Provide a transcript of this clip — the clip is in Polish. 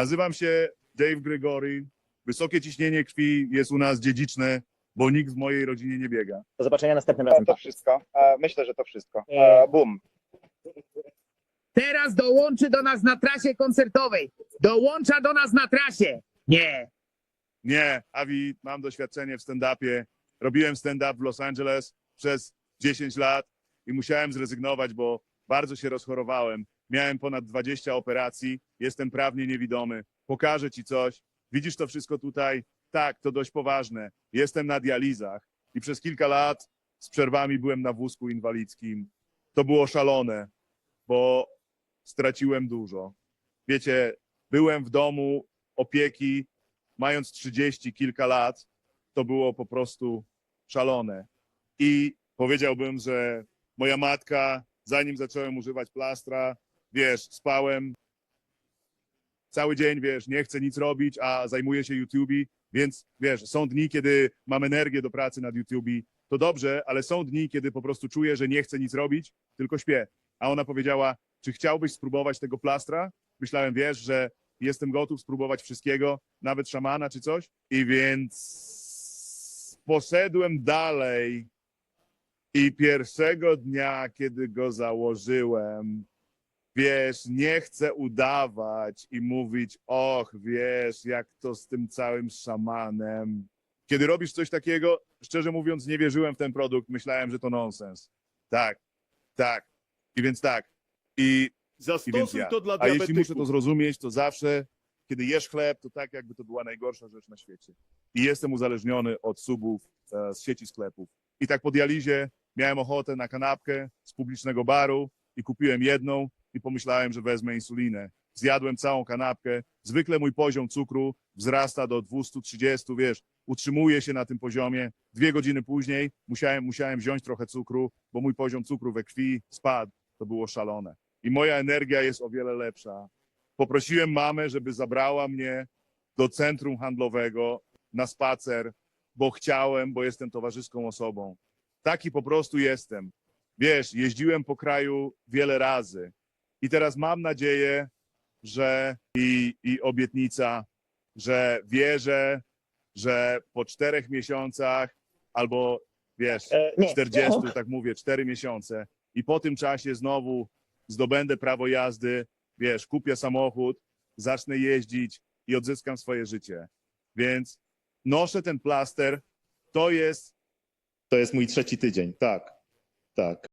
Nazywam się Dave Gregory. Wysokie ciśnienie krwi jest u nas dziedziczne, bo nikt w mojej rodzinie nie biega. Do zobaczenia następnym razem. to wszystko. E, Myślę, że to wszystko. E, Boom. Teraz dołączy do nas na trasie koncertowej. Dołącza do nas na trasie. Nie. Nie, Avi, mam doświadczenie w stand-upie. Robiłem stand-up w Los Angeles przez 10 lat i musiałem zrezygnować, bo bardzo się rozchorowałem. Miałem ponad 20 operacji, jestem prawnie niewidomy. Pokażę ci coś. Widzisz to wszystko tutaj? Tak, to dość poważne. Jestem na dializach i przez kilka lat z przerwami byłem na wózku inwalidzkim. To było szalone, bo straciłem dużo. Wiecie, byłem w domu opieki mając 30 kilka lat, to było po prostu szalone. I powiedziałbym, że moja matka, zanim zacząłem używać plastra, wiesz, spałem cały dzień, wiesz, nie chcę nic robić, a zajmuję się YouTube, więc wiesz, są dni, kiedy mam energię do pracy nad YouTube, to dobrze, ale są dni, kiedy po prostu czuję, że nie chcę nic robić, tylko śpię. A ona powiedziała, czy chciałbyś spróbować tego plastra? Myślałem, wiesz, że jestem gotów spróbować wszystkiego, nawet szamana czy coś. I więc poszedłem dalej. I pierwszego dnia, kiedy go założyłem, wiesz, nie chcę udawać i mówić, och, wiesz, jak to z tym całym szamanem. Kiedy robisz coś takiego, szczerze mówiąc, nie wierzyłem w ten produkt, myślałem, że to nonsens. Tak, tak. I więc tak. I Zastosuj ja. to dla a jeśli muszę to zrozumieć, to zawsze, kiedy jesz chleb, to tak jakby to była najgorsza rzecz na świecie. I jestem uzależniony od subów e, z sieci sklepów. I tak po dializie miałem ochotę na kanapkę z publicznego baru i kupiłem jedną i pomyślałem, że wezmę insulinę. Zjadłem całą kanapkę. Zwykle mój poziom cukru wzrasta do 230, wiesz, utrzymuje się na tym poziomie. Dwie godziny później musiałem, musiałem wziąć trochę cukru, bo mój poziom cukru we krwi spadł. To było szalone i moja energia jest o wiele lepsza. Poprosiłem mamę, żeby zabrała mnie do centrum handlowego na spacer, bo chciałem, bo jestem towarzyską osobą. Taki po prostu jestem. Wiesz, jeździłem po kraju wiele razy i teraz mam nadzieję, że i, i obietnica, że wierzę, że po czterech miesiącach albo wiesz, E, nie. 40, tak mówię, 4 miesiące i po tym czasie znowu zdobędę prawo jazdy, wiesz, kupię samochód, zacznę jeździć i odzyskam swoje życie. Więc noszę ten plaster, to jest To jest mój trzeci tydzień, tak. Tak.